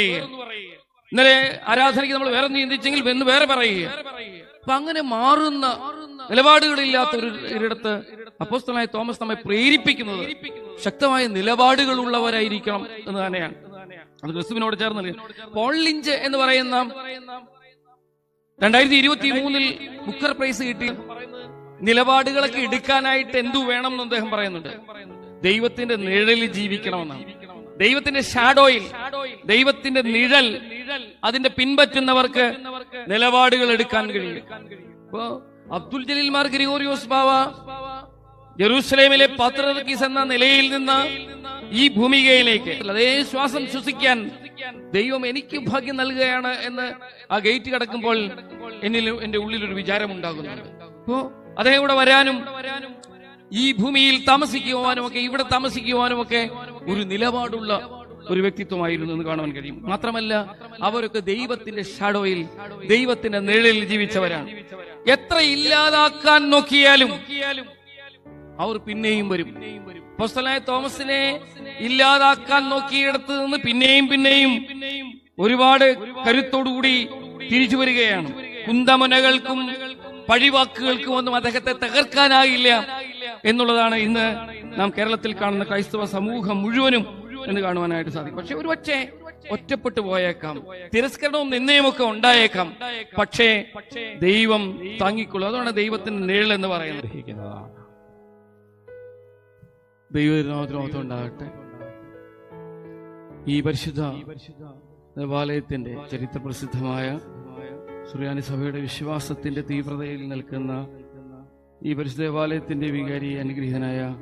ഇന്നലെ ആരാധനയ്ക്ക് നമ്മൾ വേറെ ചിന്തിച്ചെങ്കിൽ എന്ന് വേറെ പറയുക അപ്പൊ അങ്ങനെ മാറുന്ന നിലപാടുകളില്ലാത്ത ഒരു ഒരിടത്ത് അപ്പോസ്തലനായ തോമസ് നമ്മെ പ്രേരിപ്പിക്കുന്നത് ശക്തമായ നിലപാടുകൾ ഉള്ളവരായിരിക്കണം എന്ന് തന്നെയാണ്. അത് ക്രിസ്തുവിനോട് ചേർന്ന്. പോൾ ലിഞ്ച് എന്ന് പറയുന്ന രണ്ടായിരത്തി ഇരുപത്തി മൂന്നിൽ ബുക്കർ പ്രൈസ് കിട്ടി. നിലപാടുകളൊക്കെ എടുക്കാനായിട്ട് എന്തു വേണം എന്ന് അദ്ദേഹം പറയുന്നുണ്ട്. ദൈവത്തിന്റെ നിഴലിൽ ജീവിക്കണമെന്നാണ്. ദൈവത്തിന്റെ ഷാഡോയിൽ ദൈവത്തിന്റെ നിഴൽ അതിന്റെ പിൻപറ്റുന്നവർക്ക് നിലപാടുകൾ എടുക്കാൻ കഴിയും. ഇപ്പോ അബ്ദുൽ ജലീൽ മാർ ഗ്രിഗോറിയോസ് ബാവ ജെറൂസലേമിലെ പത്രീസ് എന്ന നിലയിൽ നിന്ന് ഈ ഭൂമികയിലേക്ക് അതേ ശ്വാസം ശ്വസിക്കാൻ ദൈവം എനിക്ക് ഭാഗ്യം നൽകുകയാണ് എന്ന് ആ ഗേറ്റ് കടക്കുമ്പോൾ എന്നിൽ എന്റെ ഉള്ളിൽ ഒരു വിചാരം ഉണ്ടാകുന്നുണ്ട് അപ്പോ അദ്ദേഹം ഇവിടെ വരാനും ഈ ഭൂമിയിൽ താമസിക്കുവാനും ഒക്കെ ഇവിടെ താമസിക്കുവാനും ഒക്കെ ഒരു നിലപാടുള്ള ഒരു വ്യക്തിത്വമായിരുന്നു എന്ന് കാണുവാൻ കഴിയും. മാത്രമല്ല അവരൊക്കെ ദൈവത്തിന്റെ ഷാഡോയിൽ ദൈവത്തിന്റെ നിഴലിൽ ജീവിച്ചവരാണ്. എത്ര ഇല്ലാതാക്കാൻ നോക്കിയാലും അവർ പിന്നെയും വരും. പൊസ്തലായ തോമസിനെ ഇല്ലാതാക്കാൻ നോക്കിയിടത്ത് നിന്ന് പിന്നെയും പിന്നെയും ഒരുപാട് കരുത്തോടുകൂടി തിരിച്ചു വരികയാണ്. കുന്തമനകൾക്കും പഴിവാക്കുകൾക്കും ഒന്നും അദ്ദേഹത്തെ തകർക്കാനാകില്ല എന്നുള്ളതാണ് ഇന്ന് നാം കേരളത്തിൽ കാണുന്ന ക്രൈസ്തവ സമൂഹം മുഴുവനും എന്ന് കാണുവാനായിട്ട് സാധിക്കും. പക്ഷെ ഒരു പക്ഷേ ഒറ്റപ്പെട്ടു പോയേക്കാം. തിരസ്കരണവും നിന്നയുമൊക്കെ ഉണ്ടായേക്കാം. പക്ഷേ ദൈവം താങ്ങിക്കൊള്ളും. അതാണ് ദൈവത്തിന്റെ നിഴൽ എന്ന് പറയുന്നത്. ദൈവത്തിനോത്രം ഉണ്ടാകട്ടെ ഈ പരിശുദ്ധ ദേവാലയത്തിന്റെ ചരിത്ര പ്രസിദ്ധമായ സുറിയാനി സഭയുടെ വിശ്വാസത്തിന്റെ തീവ്രതയിൽ നിൽക്കുന്ന ഈ പരിശുദ്ധ ദേവാലയത്തിന്റെ വികാരി അനുഗ്രഹീതനായ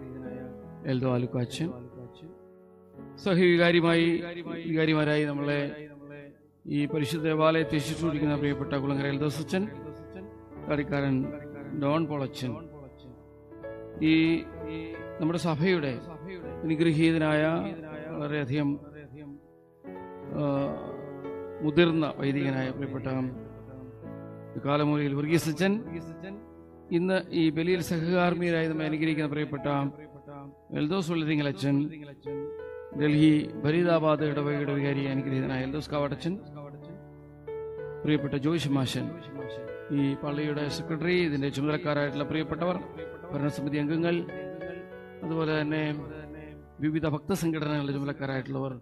എൽദോ ആലുക്കാച്ചൻ. സഹവികാരിമായി വികാരിമാരായി നമ്മളെ ഈ പരിശുദ്ധ ദേവാലയത്തെ ശുശ്രൂഷിക്കുന്ന പ്രിയപ്പെട്ട കുളങ്ങര എൽദോസച്ചൻ കളിക്കാരൻ ഡോൺ പൊളച്ചൻ. ഈ നമ്മുടെ സഭയുടെ അനുഗ്രഹീതനായ വളരെയധികം മുതിർന്ന വൈദികനായ പ്രിയപ്പെട്ട കാലമൂലയിൽ വർഗീസച്ചൻ ഇന്ന് ഈ ബലിയിൽ സഹകാർമ്മികരായി നമ്മൾ അനുഗ്രഹിക്കുന്ന പ്രിയപ്പെട്ട എൽദോസ് ഉള്ളതിങ്ങളച്ചൻ ഡൽഹി ഫരീദാബാദ് ഇടവകയുടെ വികാരി അനുഗ്രഹീതനായ എൽദോസ് കാവടച്ചൻ പ്രിയപ്പെട്ട ജോയിഷ് മാഷൻ ഈ പള്ളിയുടെ സെക്രട്ടറി ഇതിന്റെ ചുമതലക്കാരായിട്ടുള്ള പ്രിയപ്പെട്ടവർ ഭരണസമിതി അംഗങ്ങൾ അതുപോലെ തന്നെ വിവിധ ഭക്തസംഘടനകളുടെ ചുമതലക്കാരായിട്ടുള്ളവർ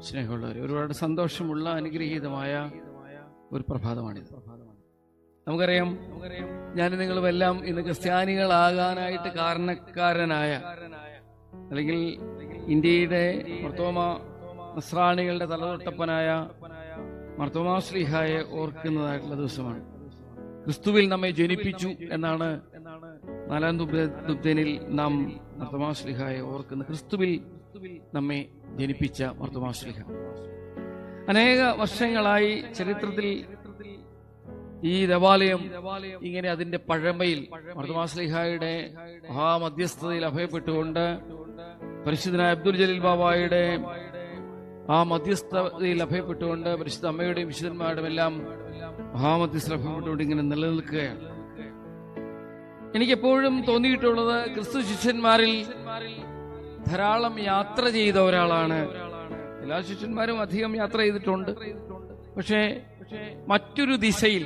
സ്നേഹമുള്ളവർ ഒരുപാട് സന്തോഷമുള്ള അനുഗ്രഹീതമായ ഒരു പ്രഭാതമാണിത്. നമുക്കറിയാം ഞാൻ നിങ്ങളുമെല്ലാം ഇന്ന് ക്രിസ്ത്യാനികളാകാനായിട്ട് കാരണക്കാരനായ അല്ലെങ്കിൽ ഇന്ത്യയുടെ മർത്തോമ നസ്രാണികളുടെ തലതൊട്ടപ്പനായ മർത്തോമാ ശ്രീഹായെ ഓർക്കുന്നതായിട്ടുള്ള ദിവസമാണ്. ക്രിസ്തുവിൽ നമ്മെ ജനിപ്പിച്ചു എന്നാണ് നാലാം ദുബ- ദുബ്ദനിൽ നാം മർത്തമാശ്ലിഹായെ ഓർക്കുന്ന ക്രിസ്തുവിൽ നമ്മെ ജനിപ്പിച്ച മർത്തമാശ്ലിഹ അനേക വർഷങ്ങളായി ചരിത്രത്തിൽ ഈ ദേവാലയം ഇങ്ങനെ അതിന്റെ പഴമയിൽ മർത്തമാശ്ലിഹായുടെ മഹാമധ്യസ്ഥതയിൽ അഭയപ്പെട്ടുകൊണ്ട് പരിശുദ്ധനായ അബ്ദുൽ ജലീൽ ബാബായുടെ ആ മധ്യസ്ഥതയിൽ അഭയപ്പെട്ടുകൊണ്ട് പരിശുദ്ധ അമ്മയുടെയും വിശുദ്ധന്മാരുടെയും എല്ലാം മഹാമധ്യസ്ഥ അഭയപ്പെട്ടുകൊണ്ട് ഇങ്ങനെ നിലനിൽക്കുകയാണ്. എനിക്കെപ്പോഴും തോന്നിയിട്ടുള്ളത് ക്രിസ്തു ശിഷ്യന്മാരിൽ ധാരാളം യാത്ര ചെയ്ത ഒരാളാണ്. എല്ലാ ശിഷ്യന്മാരും അധികം യാത്ര ചെയ്തിട്ടുണ്ട്. പക്ഷേ മറ്റൊരു ദിശയിൽ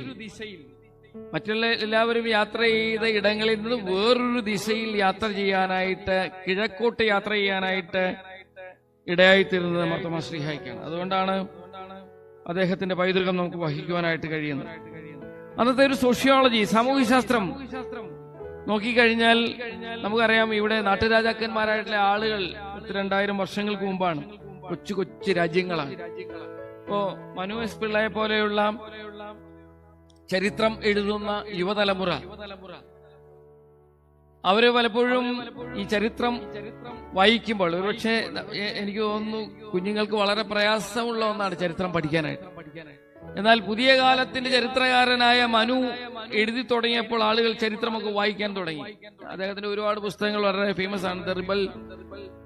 മറ്റുള്ള എല്ലാവരും യാത്ര ചെയ്ത ഇടങ്ങളിൽ നിന്ന് വേറൊരു ദിശയിൽ യാത്ര ചെയ്യാനായിട്ട് കിഴക്കോട്ട് യാത്ര ചെയ്യാനായിട്ട് ഇടയായിത്തീരുന്നത് മർത്തമ ശ്രീഹായിക്കാണ് അതുകൊണ്ടാണ് അദ്ദേഹത്തിന്റെ പൈതൃകം നമുക്ക് വഹിക്കുവാനായിട്ട് കഴിയുന്നത്. അന്നത്തെ ഒരു സോഷ്യോളജി സാമൂഹ്യശാസ്ത്രം നോക്കിക്കഴിഞ്ഞാൽ നമുക്കറിയാം ഇവിടെ നാട്ടുരാജാക്കന്മാരായിട്ടുള്ള ആളുകൾ രണ്ടായിരം വർഷങ്ങൾക്ക് മുമ്പാണ്. കൊച്ചു കൊച്ചു രാജ്യങ്ങളാണ്. ഇപ്പോ മനു എസ് പിള്ളയെ പോലെയുള്ള ചരിത്രം എഴുതുന്ന യുവതലമുറ. അവർ പലപ്പോഴും ഈ ചരിത്രം വായിക്കുമ്പോൾ ഒരുപക്ഷെ എനിക്ക് തോന്നുന്നു കുഞ്ഞുങ്ങൾക്ക് വളരെ പ്രയാസമുള്ള ഒന്നാണ് ചരിത്രം പഠിക്കാനായിട്ട്. എന്നാൽ പുതിയ കാലത്തിന്റെ ചരിത്രകാരനായ മനു എഴുതി തുടങ്ങിയപ്പോൾ ആളുകൾ ചരിത്രമൊക്കെ വായിക്കാൻ തുടങ്ങി. അദ്ദേഹത്തിന്റെ ഒരുപാട് പുസ്തകങ്ങൾ വളരെ ഫേമസ് ആണ്. ദർബൽ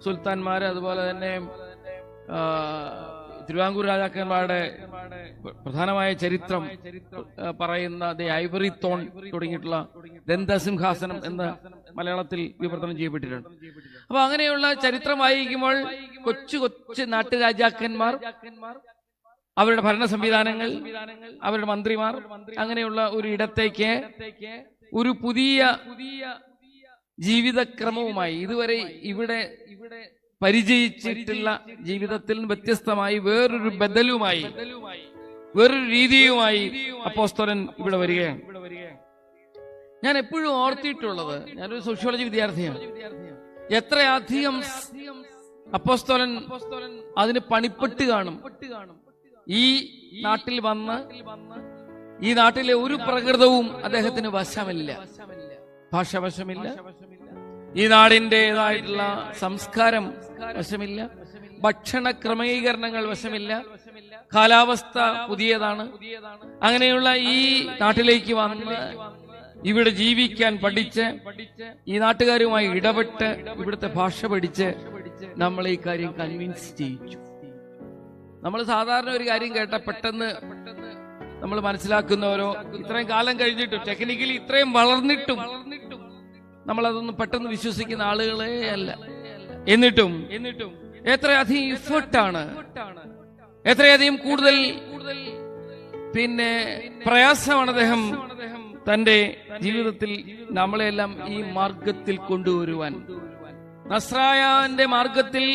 സുൽത്താൻമാര് അതുപോലെ തന്നെ ആ, തിരുവിതാംകൂർ രാജാക്കന്മാരുടെ പ്രധാനമായ ചരിത്രം പറയുന്ന ദി ഐവറി തോൺ തുടങ്ങിയിട്ടുള്ള ദന്തസിംഹാസനം എന്ന് മലയാളത്തിൽ വിവർത്തനം ചെയ്യപ്പെട്ടിട്ടുണ്ട്. അപ്പൊ അങ്ങനെയുള്ള ചരിത്രം വായിക്കുമ്പോൾ കൊച്ചു കൊച്ചു നാട്ടുരാജാക്കന്മാർ അവരുടെ ഭരണ സംവിധാനങ്ങൾ അവരുടെ മന്ത്രിമാർ അങ്ങനെയുള്ള ഒരു ഇടത്തേക്ക് ഒരു പുതിയ ജീവിതക്രമവുമായി ഇതുവരെ ഇവിടെ ഇവിടെ പരിചയിച്ചിട്ടുള്ള ജീവിതത്തിൽ വ്യത്യസ്തമായി വേറൊരു ബദലുമായി വേറൊരു രീതിയുമായി അപ്പോസ്തലൻ ഇവിടെ വരികയാണ്. ഞാൻ എപ്പോഴും ഓർത്തിയിട്ടുള്ളത് ഞാനൊരു സോഷ്യോളജി വിദ്യാർത്ഥിയാണ്. എത്രയധികം അപ്പോസ്തോലൻ അതിന് പണിപ്പെട്ട് കാണും. ഈ നാട്ടിൽ വന്ന് ഈ നാട്ടിലെ ഒരു പ്രകൃതവും അദ്ദേഹത്തിന് വശമില്ല. ഭാഷ വശമില്ല ഈ നാടിന്റെതായിട്ടുള്ള സംസ്കാരം വശമില്ല ഭക്ഷണ ക്രമീകരണങ്ങൾ വശമില്ല കാലാവസ്ഥ പുതിയതാണ്. അങ്ങനെയുള്ള ഈ നാട്ടിലേക്ക് വന്ന് ഇവിടെ ജീവിക്കാൻ പഠിച്ച് ഈ നാട്ടുകാരുമായി ഇടപെട്ട് ഇവിടുത്തെ ഭാഷ പഠിച്ച് നമ്മൾ ഈ കാര്യം കൺവിൻസ് ചെയ്യിച്ചു. നമ്മൾ സാധാരണ ഒരു കാര്യം കേട്ട പെട്ടെന്ന് നമ്മൾ മനസ്സിലാക്കുന്നവരോ ഇത്രയും കാലം കഴിഞ്ഞിട്ടും ടെക്നിക്കലി ഇത്രയും വളർന്നിട്ടും നമ്മൾ അതൊന്നും പെട്ടെന്ന് വിശ്വസിക്കുന്ന ആളുകളെ അല്ല. എന്നിട്ടും എന്നിട്ടും എത്രയധികം ഇഫർട്ടാണ് എത്രയധികം കൂടുതൽ പിന്നെ പ്രയാസമാണ് അദ്ദേഹം തന്റെ ജീവിതത്തിൽ നമ്മളെല്ലാം ഈ മാർഗത്തിൽ കൊണ്ടുവരുവാൻ. നസ്രായന്റെ മാർഗത്തിൽ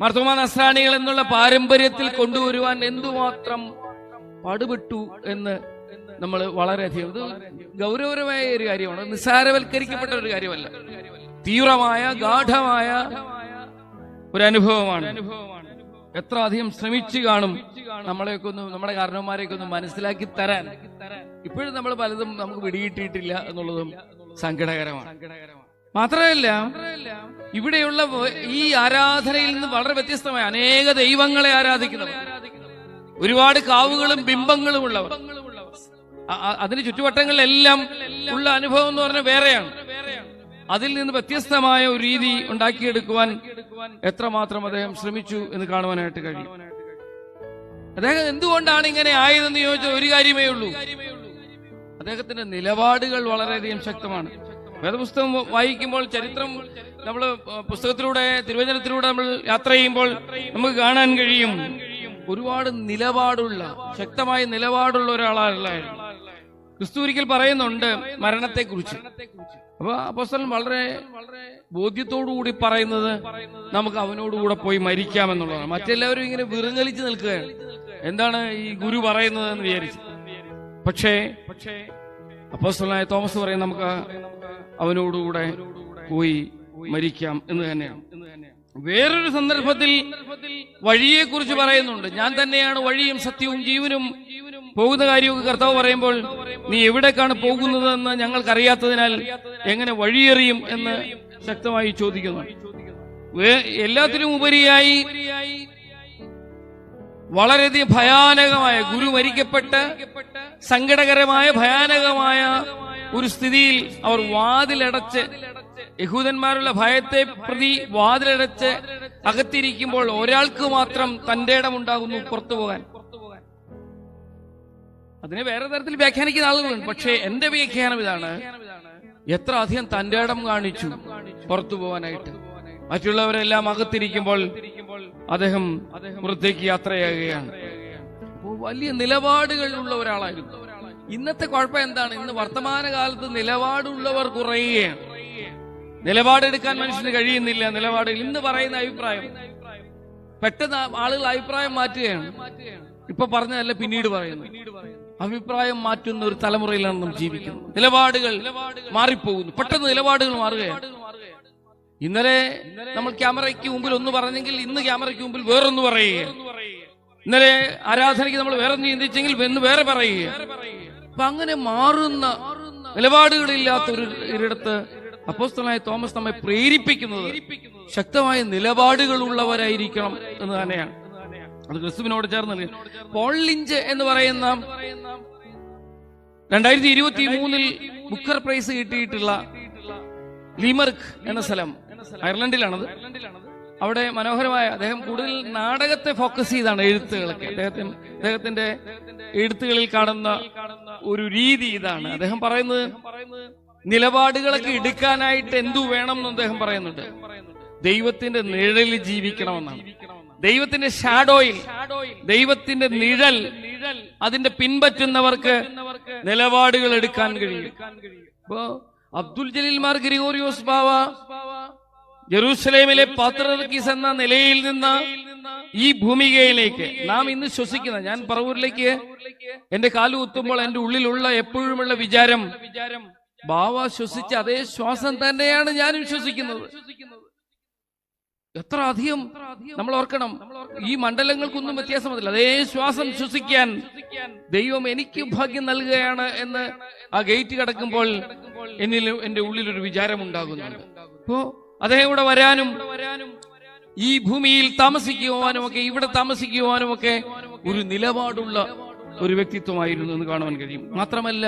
മർത്തോമ നസ്രാണികൾ എന്നുള്ള പാരമ്പര്യത്തിൽ കൊണ്ടുവരുവാൻ എന്തുമാത്രം പാടുപെട്ടു എന്ന് നമ്മൾ വളരെയധികം ഇത് ഗൗരവപരമായ ഒരു കാര്യമാണ്. നിസ്സാരവൽക്കരിക്കപ്പെട്ട ഒരു കാര്യമല്ല. തീവ്രമായ ഗാഠമായ ഒരു അനുഭവമാണ്. എത്ര അധികം ശ്രമിച്ചു കാണും നമ്മളെയൊക്കെ ഒന്ന് നമ്മുടെ കാരണവന്മാരെയൊക്കെ ഒന്ന് മനസ്സിലാക്കി തരാൻ. ഇപ്പോഴും നമ്മൾ പലതും നമുക്ക് പിടികിട്ടിയിട്ടില്ല എന്നുള്ളതും സങ്കടകരമാണ്. മാത്രമല്ല ഇവിടെയുള്ള ഈ ആരാധനയിൽ നിന്ന് വളരെ വ്യത്യസ്തമായ അനേക ദൈവങ്ങളെ ആരാധിക്കുന്നവർ. ഒരുപാട് കാവുകളും ബിംബങ്ങളും ഉള്ളവർ അതിന് ചുറ്റുവട്ടങ്ങളിലെല്ലാം ഉള്ള അനുഭവം എന്ന് പറഞ്ഞാൽ വേറെയാണ്. അതിൽ നിന്ന് വ്യത്യസ്തമായ ഒരു രീതി ഉണ്ടാക്കിയെടുക്കുവാൻ എത്രമാത്രം അദ്ദേഹം ശ്രമിച്ചു എന്ന് കാണുവാനായിട്ട് കഴിയും. അദ്ദേഹം എന്തുകൊണ്ടാണ് ഇങ്ങനെ ആയതെന്ന് ചോദിച്ചാൽ ഒരു കാര്യമേ ഉള്ളൂ. അദ്ദേഹത്തിന്റെ നിലപാടുകൾ വളരെയധികം ശക്തമാണ്. വേദപുസ്തകം വായിക്കുമ്പോൾ ചരിത്രം നമ്മൾ പുസ്തകത്തിലൂടെ തിരുവചനത്തിലൂടെ നമ്മൾ യാത്ര ചെയ്യുമ്പോൾ നമുക്ക് കാണാൻ കഴിയും. ഒരുപാട് നിലപാടുള്ള ശക്തമായ നിലപാടുള്ള ഒരാളായിരുന്നു. ക്രിസ്തു ഒരിക്കൽ പറയുന്നുണ്ട് മരണത്തെ കുറിച്ച് അപ്പൊ അപ്പോസ്തലൻ വളരെ ബോധ്യത്തോടുകൂടി പറയുന്നത് നമുക്ക് അവനോടുകൂടെ പോയി മരിക്കാം എന്നുള്ളതാണ് മറ്റെല്ലാവരും ഇങ്ങനെ വിറുങ്ങലിച്ച് നിൽക്കുകയാണ്. എന്താണ് ഈ ഗുരു പറയുന്നത് എന്ന് വിചാരിച്ചു. പക്ഷേ പക്ഷേ അപ്പോസ്തലനായ തോമസ് പറയും നമുക്ക് അവനോടുകൂടെ പോയി മരിക്കാം എന്ന് തന്നെയാണ്. വേറൊരു സന്ദർഭത്തിൽ വഴിയെ കുറിച്ച് പറയുന്നുണ്ട്. ഞാൻ തന്നെയാണ് വഴിയും സത്യവും ജീവനും പോകുന്ന കാര്യമൊക്കെ കർത്താവ് പറയുമ്പോൾ നീ എവിടേക്കാണ് പോകുന്നതെന്ന് ഞങ്ങൾക്കറിയാത്തതിനാൽ എങ്ങനെ വഴിയെറിയും എന്ന് ശക്തമായി ചോദിക്കുന്നു. എല്ലാത്തിനും ഉപരിയായി വളരെയധികം ഭയാനകമായ ഗുരു മരിക്കപ്പെട്ട് സങ്കടകരമായ ഭയാനകമായ ഒരു സ്ഥിതിയിൽ അവർ വാതിലടച്ച് യഹൂദന്മാരുള്ള ഭയത്തെ പ്രതി വാതിലടച്ച് അകത്തിരിക്കുമ്പോൾ ഒരാൾക്ക് മാത്രം തന്റെ ഇടമുണ്ടാകുന്നു പുറത്തു പോകാൻ. അതിനെ വേറെ തരത്തിൽ വ്യാഖ്യാനിക്കുന്ന ആളുകളുണ്ട് പക്ഷേ എന്റെ വ്യാഖ്യാനം ഇതാണ്. എത്ര അധികം തന്റെ ഇടം കാണിച്ചു പുറത്തു പോവാനായിട്ട് മറ്റുള്ളവരെല്ലാം അകത്തിരിക്കുമ്പോൾ അദ്ദേഹം പുറത്തേക്ക് യാത്രയാകുകയാണ്. വലിയ നിലപാടുകളുള്ള ഒരാളായിരുന്നു. ഇന്നത്തെ കുഴപ്പം എന്താണ്? ഇന്ന് വർത്തമാനകാലത്ത് നിലപാടുള്ളവർ കുറയുകയാണ്. നിലപാടെടുക്കാൻ മനുഷ്യന് കഴിയുന്നില്ല. നിലപാട് ഇന്ന് പറയുന്ന അഭിപ്രായം. പെട്ടെന്ന് ആളുകൾ അഭിപ്രായം മാറ്റുകയാണ്. ഇപ്പൊ പറഞ്ഞതല്ല പിന്നീട് പറയുന്നു. അഭിപ്രായം മാറ്റുന്ന ഒരു തലമുറയിലാണ് നാം ജീവിക്കുന്നത്. നിലപാടുകൾ മാറിപ്പോകുന്നു. പെട്ടെന്ന് നിലപാടുകൾ മാറുകയാണ്. ഇന്നലെ നമ്മൾ ക്യാമറയ്ക്ക് മുമ്പിൽ ഒന്ന് പറഞ്ഞെങ്കിൽ ഇന്ന് ക്യാമറയ്ക്ക് മുമ്പിൽ വേറൊന്ന് പറയുക ഇന്നലെ ആരാധനയ്ക്ക് നമ്മൾ വേറെ ചിന്തിച്ചെങ്കിൽ ഇന്ന് വേറെ പറയുക അപ്പൊ അങ്ങനെ മാറുന്ന നിലപാടുകളില്ലാത്ത ഒരു ഒരിടത്ത് അപ്പോസ്തലനായ തോമസ് നമ്മെ പ്രേരിപ്പിക്കുന്നത് ശക്തമായ നിലപാടുകളുള്ളവരായിരിക്കണം എന്ന് തന്നെയാണ്. അത് ക്രിസ്തുവിനോട് ചേർന്ന്. പോൾ ലിഞ്ച് എന്ന് പറയുന്ന രണ്ടായിരത്തി ഇരുപത്തി മൂന്നിൽ ബുക്കർ പ്രൈസ് കിട്ടിയിട്ടുള്ള ലിമർക്ക് എന്ന സ്ഥലം. അയർലൻഡിലാണത്. അവിടെ മനോഹരമായ അദ്ദേഹം കൂടുതൽ നാടകത്തെ ഫോക്കസ് ചെയ്താണ് എഴുത്തുകളൊക്കെ. അദ്ദേഹത്തിന് അദ്ദേഹത്തിന്റെ എഴുത്തുകളിൽ കാണുന്ന ഒരു രീതി ഇതാണ്. അദ്ദേഹം പറയുന്നത് നിലപാടുകളൊക്കെ എടുക്കാനായിട്ട് എന്തു വേണം എന്ന് അദ്ദേഹം പറയുന്നുണ്ട്. ദൈവത്തിന്റെ നിഴലിൽ ജീവിക്കണമെന്നാണ്. ദൈവത്തിന്റെ ഷാഡോയിൽ ദൈവത്തിന്റെ നിഴൽ അതിന്റെ പിൻപറ്റുന്നവർക്ക് നിലപാടുകൾ എടുക്കാൻ കഴിയും. ഇപ്പോ അബ്ദുൽ ജലീൽ മാർ ഗ്രിഗോറിയോസ് ബാവ ജെറൂസലേമിലെ പാത്രർക്കീസ് എന്ന നിലയിൽ നിന്ന് ഈ ഭൂമികയിലേക്ക് നാം ഇന്ന് ശ്വസിക്കുന്ന ഞാൻ പറവൂരിലേക്ക് എന്റെ കാലു കുത്തുമ്പോൾ എന്റെ ഉള്ളിലുള്ള എപ്പോഴുമുള്ള വിചാരം ബാവ ശ്വസിച്ച അതേ ശ്വാസം തന്നെയാണ് ഞാനും ശ്വസിക്കുന്നത്. എത്ര അധികം നമ്മൾ ഓർക്കണം ഈ മണ്ഡലങ്ങൾക്കൊന്നും വ്യത്യാസം വന്നില്ല അതേ ശ്വാസം ശ്വസിക്കാൻ ദൈവം എനിക്ക് ഭാഗ്യം നൽകുകയാണ് എന്ന് ആ ഗേറ്റ് കടക്കുമ്പോൾ എന്നിൽ എന്റെ ഉള്ളിൽ ഒരു വിചാരം ഉണ്ടാകുന്നുണ്ട് അപ്പോ അദ്ദേഹം ഇവിടെ വരാനും ഈ ഭൂമിയിൽ താമസിക്കുവാനും ഒക്കെ ഇവിടെ താമസിക്കുവാനും ഒക്കെ ഒരു നിലപാടുള്ള ഒരു വ്യക്തിത്വമായിരുന്നു എന്ന് കാണുവാൻ കഴിയും. മാത്രമല്ല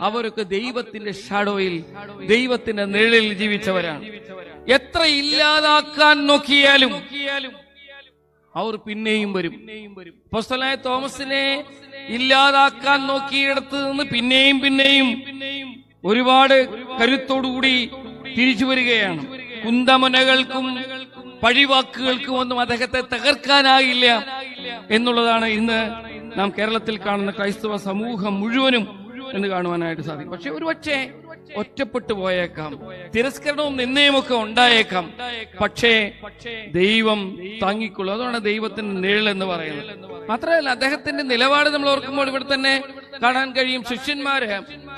അവരൊക്കെ ദൈവത്തിന്റെ ഷാഡോയിൽ ദൈവത്തിന്റെ നിഴലിൽ ജീവിച്ചവരാണ്. എത്ര ഇല്ലാതാക്കാൻ നോക്കിയാലും അവർ പിന്നെയും വരും. പൊസ്തലായ തോമസിനെ ഇല്ലാതാക്കാൻ നോക്കിയിടത്ത് നിന്ന് പിന്നെയും പിന്നെയും ഒരുപാട് കരുത്തോടുകൂടി തിരിച്ചു വരികയാണ്. കുന്തമനകൾക്കും പഴിവാക്കുകൾക്കും ഒന്നും അദ്ദേഹത്തെ തകർക്കാനാകില്ല എന്നുള്ളതാണ് ഇന്ന് നാം കേരളത്തിൽ കാണുന്ന ക്രൈസ്തവ സമൂഹം മുഴുവനും എന്ന് കാണുവാനായിട്ട് സാധിക്കും. പക്ഷെ ഒരു പക്ഷേ ഒറ്റപ്പെട്ടു പോയേക്കാം. തിരസ്കരണവും നിന്നയും ഒക്കെ ഉണ്ടായേക്കാം. പക്ഷേ ദൈവം താങ്ങിക്കൊള്ളും. അതാണ് ദൈവത്തിന്റെ നിഴൽ എന്ന് പറയുന്നത്. മാത്രമല്ല അദ്ദേഹത്തിന്റെ നിലപാട് നമ്മൾ ഓർക്കുമ്പോൾ ഇവിടെ തന്നെ കാണാൻ കഴിയും ശിഷ്യന്മാര്.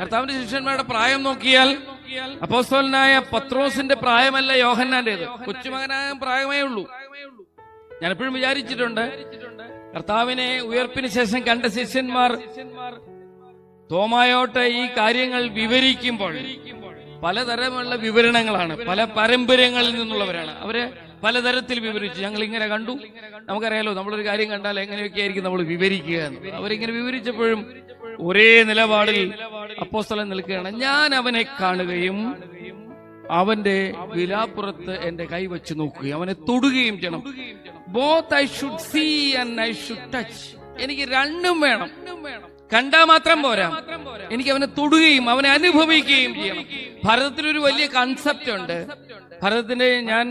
കർത്താവിന്റെ ശിഷ്യന്മാരുടെ പ്രായം നോക്കിയാൽ അപ്പോസ്തോലനായ പത്രോസിന്റെ പ്രായമല്ല യോഹന്നാന്റേത് കൊച്ചുമകനായ പ്രായമേ ഉള്ളൂ. ഞാനെപ്പോഴും വിചാരിച്ചിട്ടുണ്ട് കർത്താവിനെ ഉയർപ്പിന് ശേഷം കണ്ട ശിഷ്യന്മാർ തോമായോട്ട് ഈ കാര്യങ്ങൾ വിവരിക്കുമ്പോൾ പലതരമുള്ള വിവരണങ്ങളാണ്. പല പാരമ്പര്യങ്ങളിൽ നിന്നുള്ളവരാണ്. അവർ പലതരത്തിൽ വിവരിച്ചു. ഞങ്ങൾ ഇങ്ങനെ കണ്ടു. നമുക്കറിയാലോ നമ്മളൊരു കാര്യം കണ്ടാൽ എങ്ങനെയൊക്കെ ആയിരിക്കും നമ്മൾ വിവരിക്കുക എന്ന്. അവരിങ്ങനെ വിവരിച്ചപ്പോഴും ഒരേ നിലപാടിൽ അപ്പോസ്തലൻ നിൽക്കുകയാണ്. ഞാൻ അവനെ കാണുകയും അവന്റെ വിലാപ്പുറത്ത് എന്റെ കൈ വെച്ച് നോക്കുകയും അവനെ തൊടുകയും ചെയ്യണം. Both I should see and I should touch എനിക്ക് രണ്ടും വേണം. കണ്ടാ മാത്രം പോരാ. എനിക്ക് അവനെ തൊടുകയും അവനെ അനുഭവിക്കുകയും ചെയ്യണം ഭാരതത്തിൽ ഒരു വലിയ കൺസെപ്റ്റ് ഉണ്ട്. ഭരതത്തിന്റെ ഞാൻ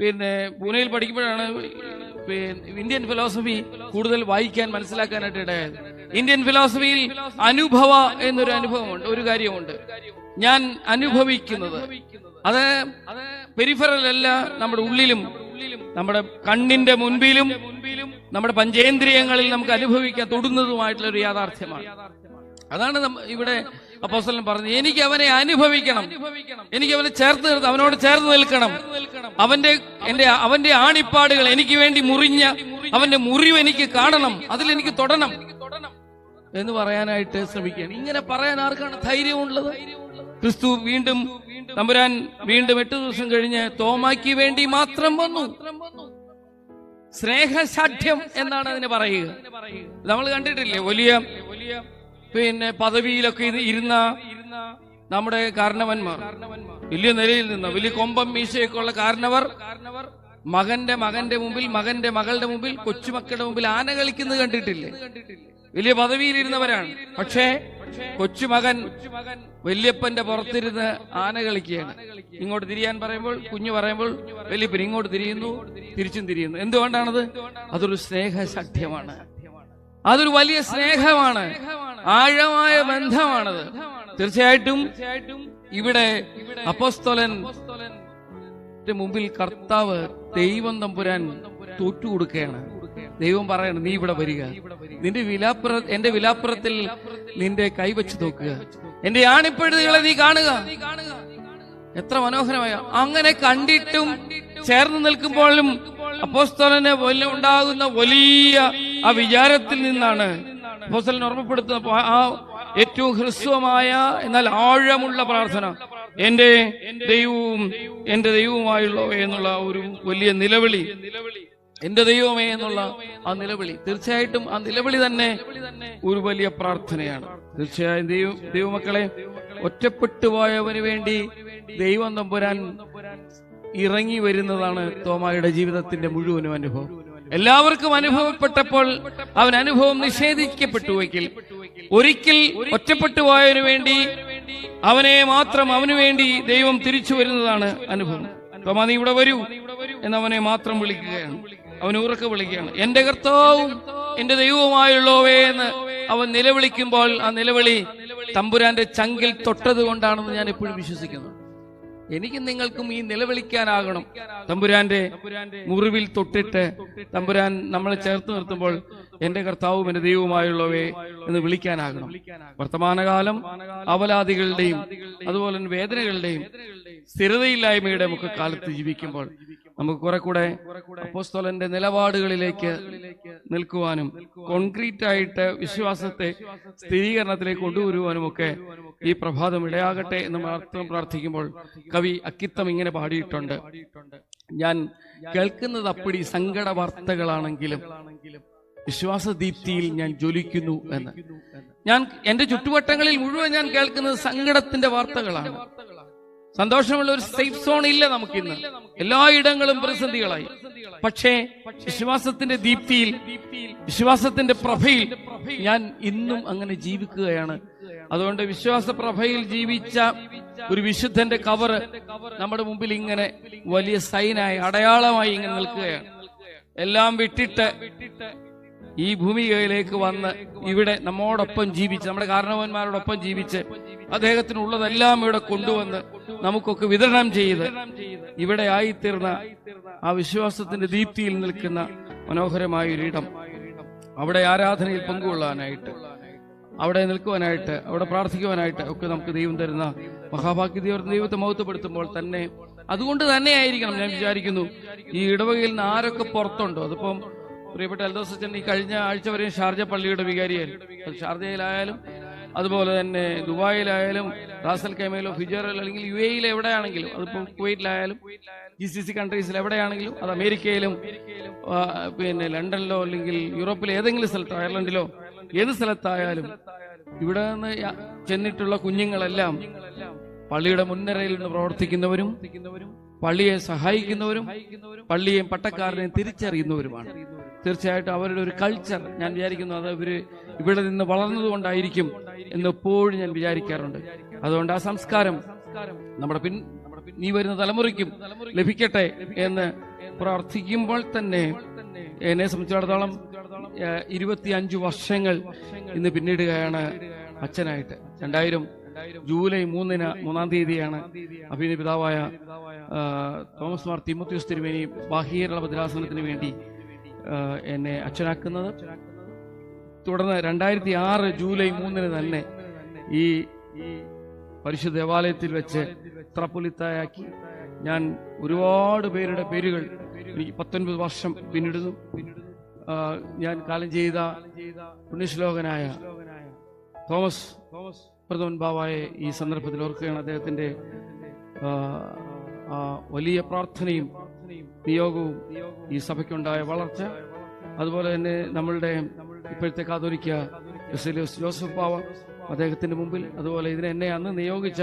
പിന്നെ പൂനെയിൽ പഠിക്കുമ്പോഴാണ് ഇന്ത്യൻ ഫിലോസഫി കൂടുതൽ വായിക്കാൻ മനസ്സിലാക്കാനായിട്ട് ഇടയായത്. ഇന്ത്യൻ ഫിലോസഫിയിൽ അനുഭവ എന്നൊരു അനുഭവമുണ്ട് ഒരു കാര്യമുണ്ട് ഞാൻ അനുഭവിക്കുന്നത്. അത് പെരിഫറൽ അല്ല നമ്മുടെ ഉള്ളിലും നമ്മുടെ കണ്ണിന്റെ മുൻപിലും നമ്മുടെ പഞ്ചേന്ദ്രിയങ്ങളിൽ നമുക്ക് അനുഭവിക്കാൻ തൊടുന്നതുമായിട്ടുള്ള ഒരു യാഥാർത്ഥ്യമാണ്. അതാണ് ഇവിടെ അപ്പോസ്തലൻ പറഞ്ഞത്. എനിക്ക് അവനെ അനുഭവിക്കണം. എനിക്ക് അവനെ ചേർത്ത് നിർത്ത് അവനോട് ചേർന്ന് നിൽക്കണം. അവന്റെ എന്റെ അവന്റെ ആണിപ്പാടുകൾ എനിക്ക് വേണ്ടി മുറിഞ്ഞ അവന്റെ മുറിവ് എനിക്ക് കാണണം. അതിൽ എനിക്ക് തൊടണം. എന്ന് പറയാനായിട്ട് ശ്രമിക്കണം ഇങ്ങനെ പറയാൻ ആർക്കാണ് ധൈര്യമുള്ളത്? ക്രിസ്തു വീണ്ടും തമ്പുരാൻ വീണ്ടും എട്ട് ദിവസം കഴിഞ്ഞ് തോമാക്കി വേണ്ടി മാത്രം വന്നു. സ്നേഹസാഠ്യം എന്നാണ് അതിന് പറയുക. നമ്മൾ കണ്ടിട്ടില്ലേ വലിയ പിന്നെ പദവിയിലൊക്കെ ഇരുന്ന നമ്മുടെ കാരണവന്മാർ. വലിയ നിലയിൽ നിന്ന് വലിയ കൊമ്പം മീശയൊക്കെ ഉള്ള കാരണവർ മകന്റെ മകന്റെ മുമ്പിൽ മകന്റെ മകളുടെ മുമ്പിൽ കൊച്ചുമക്കളുടെ മുമ്പിൽ ആന കളിക്കുന്നത് കണ്ടിട്ടില്ലേ? വലിയ പദവിയിലിരുന്നവരാണ്. പക്ഷേ കൊച്ചുമകൻ വല്യപ്പന്റെ പുറത്തിരുന്ന് ആന കളിക്കുകയാണ്. ഇങ്ങോട്ട് തിരിയാൻ പറയുമ്പോൾ കുഞ്ഞു പറയുമ്പോൾ വല്യപ്പൻ ഇങ്ങോട്ട് തിരിയുന്നു തിരിച്ചും തിരിയുന്നു. എന്തുകൊണ്ടാണത്? അതൊരു സ്നേഹസഖ്യമാണ്. അതൊരു വലിയ സ്നേഹമാണ്. ആഴമായ ബന്ധമാണത്. തീർച്ചയായിട്ടും ഇവിടെ അപ്പോസ്തോലൻ മുമ്പിൽ കർത്താവ് ദൈവം തമ്പുരാൻ തോറ്റുകൊടുക്കുകയാണ്. ദൈവം പറയണം നീ ഇവിടെ വരിക. നിന്റെ വിലാപ്പുറ എന്റെ വിലാപ്പുറത്തിൽ നിന്റെ കൈവച്ച് നോക്കുക. എന്റെ ആണിപ്പഴുതുകളെ നീ കാണുക. എത്ര മനോഹരമായ അങ്ങനെ കണ്ടിട്ടും ചേർന്ന് നിൽക്കുമ്പോഴും അപ്പോസ്തലന് വലിയ ഉണ്ടാകുന്ന വലിയ ആ വിചാരത്തിൽ നിന്നാണ് അപ്പോസ്തലൻ ഓർമ്മപ്പെടുത്തുന്ന ആ ഏറ്റവും ഹ്രസ്വമായ എന്നാൽ ആഴമുള്ള പ്രാർത്ഥന. എന്റെ ദൈവവും എന്റെ ദൈവവുമായുള്ളവ എന്നുള്ള ഒരു വലിയ നിലവിളി. എന്റെ ദൈവമേ എന്നുള്ള ആ നിലവിളി. തീർച്ചയായിട്ടും ആ നിലവിളി തന്നെ ഒരു വലിയ പ്രാർത്ഥനയാണ്. തീർച്ചയായും ദൈവം ദൈവമക്കളെ ഒറ്റപ്പെട്ടു പോയവന് വേണ്ടി ദൈവം തമ്പുരാൻ ഇറങ്ങി വരുന്നതാണ് തോമായുടെ ജീവിതത്തിന്റെ മുഴുവനും അനുഭവം. എല്ലാവർക്കും അനുഭവപ്പെട്ടപ്പോൾ അവൻ അനുഭവം നിഷേധിക്കപ്പെട്ടുവെങ്കിൽ ഒരിക്കൽ ഒറ്റപ്പെട്ടു പോയവന് വേണ്ടി അവനെ മാത്രം അവനു വേണ്ടി ദൈവം തിരിച്ചു വരുന്നതാണ് അനുഭവം. തോമാ നീ ഇവിടെ വരൂ എന്നവനെ മാത്രം വിളിക്കുകയാണ്. അവൻ ഉറക്കെ വിളിക്കുകയാണ്. എന്റെ കർത്താവും എന്റെ ദൈവവുമായുള്ളവേ എന്ന് അവൻ നിലവിളിക്കുമ്പോൾ ആ നിലവിളി തമ്പുരാന്റെ ചങ്കിൽ തൊട്ടത് കൊണ്ടാണെന്ന് ഞാൻ എപ്പോഴും വിശ്വസിക്കുന്നു. എനിക്കും നിങ്ങൾക്കും ഈ നിലവിളിക്കാനാകണം. തമ്പുരാന്റെ മുറിവിൽ തൊട്ടിട്ട് തമ്പുരാൻ നമ്മളെ ചേർത്ത് നിർത്തുമ്പോൾ എന്റെ കർത്താവും എന്റെ ദൈവവുമായുള്ളവേ എന്ന് വിളിക്കാനാകണം. വർത്തമാനകാലം അവലാദികളുടെയും അതുപോലെ തന്നെ വേദനകളുടെയും സ്ഥിരതയില്ലായ്മയുടെ ഒക്കെ കാലത്ത് ജീവിക്കുമ്പോൾ നമുക്ക് കുറെ കൂടെ അപ്പോസ്തോലന്റെ നിലപാടുകളിലേക്ക് നിൽക്കുവാനും കോൺക്രീറ്റ് ആയിട്ട് വിശ്വാസത്തെ സ്ഥിരീകരണത്തിലേക്ക് കൊണ്ടുവരുവാനും ഒക്കെ ഈ പ്രഭാതം ഇടയാകട്ടെ എന്ന് മാത്രം പ്രാർത്ഥിക്കുമ്പോൾ കവി അക്കിത്തം ഇങ്ങനെ പാടിയിട്ടുണ്ട്. ഞാൻ കേൾക്കുന്നത് അപ്പടി സങ്കട വാർത്തകളാണെങ്കിലും വിശ്വാസ ദീപ്തിയിൽ ഞാൻ ജ്വലിക്കുന്നു എന്ന്. ഞാൻ എന്റെ ചുറ്റുവട്ടങ്ങളിൽ മുഴുവൻ ഞാൻ കേൾക്കുന്നത് സങ്കടത്തിന്റെ വാർത്തകളാണ്. സന്തോഷമുള്ള ഒരു സേഫ് സോൺ ഇല്ല നമുക്ക് നമുക്കിന്ന് എല്ലായിടങ്ങളും പ്രതിസന്ധികളായി. പക്ഷേ വിശ്വാസത്തിന്റെ ദീപ്തിയിൽ വിശ്വാസത്തിന്റെ പ്രഭയിൽ ഞാൻ ഇന്നും അങ്ങനെ ജീവിക്കുകയാണ്. അതുകൊണ്ട് വിശ്വാസ പ്രഭയിൽ ജീവിച്ച ഒരു വിശുദ്ധന്റെ കവറ് നമ്മുടെ മുമ്പിൽ ഇങ്ങനെ വലിയ സൈനായി അടയാളമായി ഇങ്ങനെ നിൽക്കുകയാണ്. എല്ലാം വിട്ടിട്ട് ഈ ഭൂമികയിലേക്ക് വന്ന് ഇവിടെ നമ്മോടൊപ്പം ജീവിച്ച് നമ്മുടെ കാരണവന്മാരോടൊപ്പം ജീവിച്ച് അദ്ദേഹത്തിനുള്ളതെല്ലാം ഇവിടെ കൊണ്ടുവന്ന് നമുക്കൊക്കെ വിതരണം ചെയ്ത് ഇവിടെ ആയിത്തീർന്ന ആ വിശ്വാസത്തിന്റെ ദീപ്തിയിൽ നിൽക്കുന്ന മനോഹരമായ ഒരിടം അവിടെ ആരാധനയിൽ പങ്കുകൊള്ളാനായിട്ട് അവിടെ നിൽക്കുവാനായിട്ട് അവിടെ പ്രാർത്ഥിക്കുവാനായിട്ട് ഒക്കെ നമുക്ക് ദൈവം തരുന്ന മഹാഭാഗ്യ ദൈവം ദൈവത്തെ മഹത്വപ്പെടുത്തുമ്പോൾ തന്നെ അതുകൊണ്ട് തന്നെ ആയിരിക്കണം. ഞാൻ വിചാരിക്കുന്നു ഈ ഇടവകയിൽ നിന്ന് ആരൊക്കെ പുറത്തുണ്ടോ? അതിപ്പം പ്രിയപ്പെട്ട എൽദോസ് ഈ കഴിഞ്ഞ ആഴ്ച വരെ ഷാർജ പള്ളിയുടെ വികാരിയായിരുന്നു. ഷാർജയിലായാലും അതുപോലെ തന്നെ ദുബായിലായാലും റാസൽ കൈമയിലോ ഫിജറിൽ അല്ലെങ്കിൽ യു എയിൽ എവിടെയാണെങ്കിലും അതിപ്പോൾ കുവൈറ്റിലായാലും ജി സി സി കൺട്രീസിൽ എവിടെയാണെങ്കിലും അത് അമേരിക്കയിലും പിന്നെ ലണ്ടനിലോ അല്ലെങ്കിൽ യൂറോപ്പിലെ ഏതെങ്കിലും സ്ഥലത്ത് അയർലൻഡിലോ ഏത് സ്ഥലത്തായാലും ഇവിടെ നിന്ന് ചെന്നിട്ടുള്ള കുഞ്ഞുങ്ങളെല്ലാം പള്ളിയുടെ മുൻനിരയിൽ നിന്ന് പ്രവർത്തിക്കുന്നവരും പള്ളിയെ സഹായിക്കുന്നവരും പള്ളിയെയും പട്ടക്കാരനെയും തിരിച്ചറിയുന്നവരുമാണ്. തീർച്ചയായിട്ടും അവരുടെ ഒരു കൾച്ചർ ഞാൻ വിചാരിക്കുന്നു അത് ഇവർ ഇവിടെ നിന്ന് വളർന്നതുകൊണ്ടായിരിക്കും എന്ന് ഞാൻ വിചാരിക്കാറുണ്ട്. അതുകൊണ്ട് ആ സംസ്കാരം നമ്മുടെ പിൻ നീ വരുന്ന തലമുറയ്ക്കും ലഭിക്കട്ടെ എന്ന് പ്രാർത്ഥിക്കുമ്പോൾ തന്നെ എന്നെ സംബന്ധിച്ചിടത്തോളം ഇരുപത്തി അഞ്ചു വർഷങ്ങൾ ഇന്ന് പിന്നിടുകയാണ് അച്ഛനായിട്ട്. രണ്ടായിരം ജൂലൈ മൂന്നിന് മൂന്നാം തീയതിയാണ് അഭിനയ പിതാവായ തോമസ് മാർ തിമുത്യൂസ് തിരുമേനി ബാഹ്യകേരള ഭദ്രാസനത്തിന് വേണ്ടി എന്നെ അച്ഛനാക്കുന്നത്. തുടർന്ന് രണ്ടായിരത്തി ആറ് ജൂലൈ മൂന്നിന് തന്നെ ഈ പരിശുദ്ധ ദേവാലയത്തിൽ വെച്ച് ത്രപ്പുലിത്തായാക്കി ഞാൻ ഒരുപാട് പേരുടെ പേരുകൾ എനിക്ക് പത്തൊൻപത് വർഷം പിന്നിടുന്നു. ഞാൻ കാലം ചെയ്ത പുണ്യശ്ലോകനായ തോമസ് പ്രഥമൻ ബാബായെ ഈ സന്ദർഭത്തിൽ ഓർക്കുകയാണ് അദ്ദേഹത്തിന്റെ വലിയ പ്രാർത്ഥനയും നിയോഗവും ഈ സഭയ്ക്കുണ്ടായ വളർച്ച. അതുപോലെ തന്നെ നമ്മളുടെ ഇപ്പോഴത്തെ കാതോലിക്ക ജോസഫ് പാവ അദ്ദേഹത്തിന്റെ മുമ്പിൽ അതുപോലെ ഇതിനെ എന്നെ അന്ന് നിയോഗിച്ച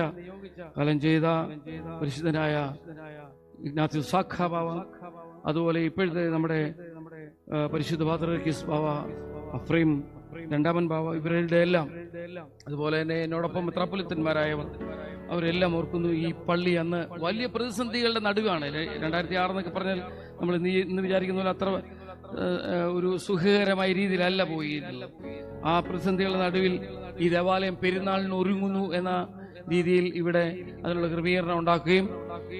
കലം ചെയ്ത പരിശുദ്ധനായ സാഖ ബാവ അതുപോലെ ഇപ്പോഴത്തെ നമ്മുടെ പരിശുദ്ധ പാത്രക്കിസ് ബാവ അഫ്രീം രണ്ടാമൻ ബാവ ഇവരുടെ എല്ലാം. അതുപോലെ തന്നെ എന്നോടൊപ്പം മെത്രാപ്പൊലിത്തന്മാരായവർ അവരെല്ലാം ഓർക്കുന്നു. ഈ പള്ളി അന്ന് വലിയ പ്രതിസന്ധികളുടെ നടുവാണ്. രണ്ടായിരത്തി ആറ് എന്നൊക്കെ പറഞ്ഞാൽ നമ്മൾ നീ ഇന്ന് വിചാരിക്കുന്ന പോലെ അത്ര ഒരു സുഖകരമായ രീതിയിലല്ല പോയിരുന്നത്. ആ പ്രതിസന്ധികളുടെ നടുവിൽ ഈ ദേവാലയം പെരുന്നാളിന് ഒരുങ്ങുന്നു എന്ന രീതിയിൽ ഇവിടെ അതിനുള്ള ക്രമീകരണം ഉണ്ടാക്കുകയും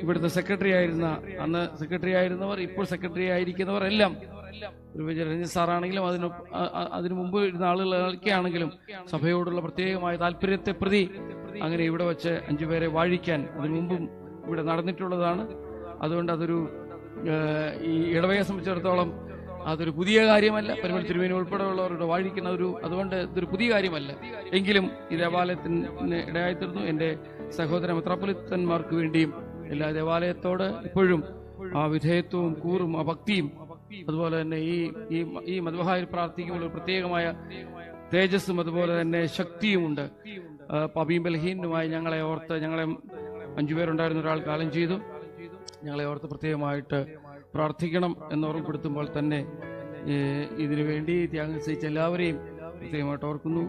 ഇവിടുത്തെ സെക്രട്ടറി ആയിരുന്ന അന്ന് സെക്രട്ടറി ആയിരുന്നവർ ഇപ്പോൾ സെക്രട്ടറി ആയിരിക്കുന്നവർ എല്ലാം രഞ്ജിത് സാറാണെങ്കിലും അതിന് അതിനു മുമ്പ് ഇരുന്ന ആളുകളൊക്കെ ആണെങ്കിലും സഭയോടുള്ള പ്രത്യേകമായ താല്പര്യത്തെ പ്രതി അങ്ങനെ ഇവിടെ വെച്ച് അഞ്ചുപേരെ വാഴിക്കാൻ അതിനു മുമ്പും ഇവിടെ നടന്നിട്ടുള്ളതാണ്. അതുകൊണ്ട് അതൊരു ഈ ഇടവയെ സംബന്ധിച്ചിടത്തോളം അതൊരു പുതിയ കാര്യമല്ല. പരിമൽ തിരുവേനി ഉൾപ്പെടെയുള്ളവരുടെ വാഴിക്കുന്ന ഒരു അതുകൊണ്ട് ഇതൊരു പുതിയ കാര്യമല്ല. എങ്കിലും ഈ ദേവാലയത്തിന് ഇടയായിത്തീർന്നു. എന്റെ സഹോദര മെത്രാപ്പൊലിത്തന്മാർക്ക് വേണ്ടിയും എല്ലാ ദേവാലയത്തോട് ഇപ്പോഴും ആ വിധേയത്വവും കൂറും ആ ഭക്തിയും അതുപോലെ തന്നെ ഈ ഈ ഈ മധുഹായിൽ പ്രാർത്ഥിക്കുമ്പോൾ പ്രത്യേകമായ തേജസ്സും അതുപോലെ തന്നെ ശക്തിയുമുണ്ട് പബിയും ബലഹീനുമായി ഞങ്ങളെ ഓർത്ത് ഞങ്ങളെ അഞ്ചുപേരുണ്ടായിരുന്ന ഒരാൾ കാലം ചെയ്തു. ഞങ്ങളെ ഓർത്ത് പ്രത്യേകമായിട്ട് പ്രാർത്ഥിക്കണം എന്ന് ഓർമ്മപ്പെടുത്തുമ്പോൾ തന്നെ ഇതിനു വേണ്ടി ത്യാഗം സഹിച്ച എല്ലാവരെയും പ്രത്യേകമായിട്ട് ഓർക്കുന്നു.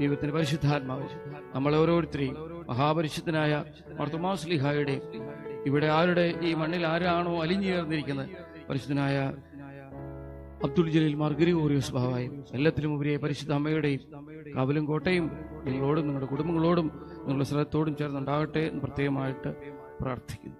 ദൈവത്തിന്റെ പരിശുദ്ധാത്മാവ് നമ്മളെ ഓരോരുത്തരെയും മഹാപരിശുദ്ധനായ ഓർത്തമാസ്ലിഹായുടെ ഇവിടെ ആരുടെ ഈ മണ്ണിൽ ആരാണോ അലിഞ്ഞു ചേർന്നിരിക്കുന്നത് പരിശുദ്ധനായ അബ്ദുൽ ജലീൽ മാർഗരി ഓറിയോസ് ബാവായും എല്ലാത്തിലും ഉപരിയായ പരിശുദ്ധ അമ്മയുടെയും കാവലും കോട്ടയും നിങ്ങളോടും നിങ്ങളുടെ കുടുംബങ്ങളോടും നിങ്ങളുടെ സ്ഥലത്തോടും ചേർന്നുണ്ടാകട്ടെ എന്ന് പ്രത്യേകമായിട്ട് പ്രാർത്ഥിക്കുന്നു.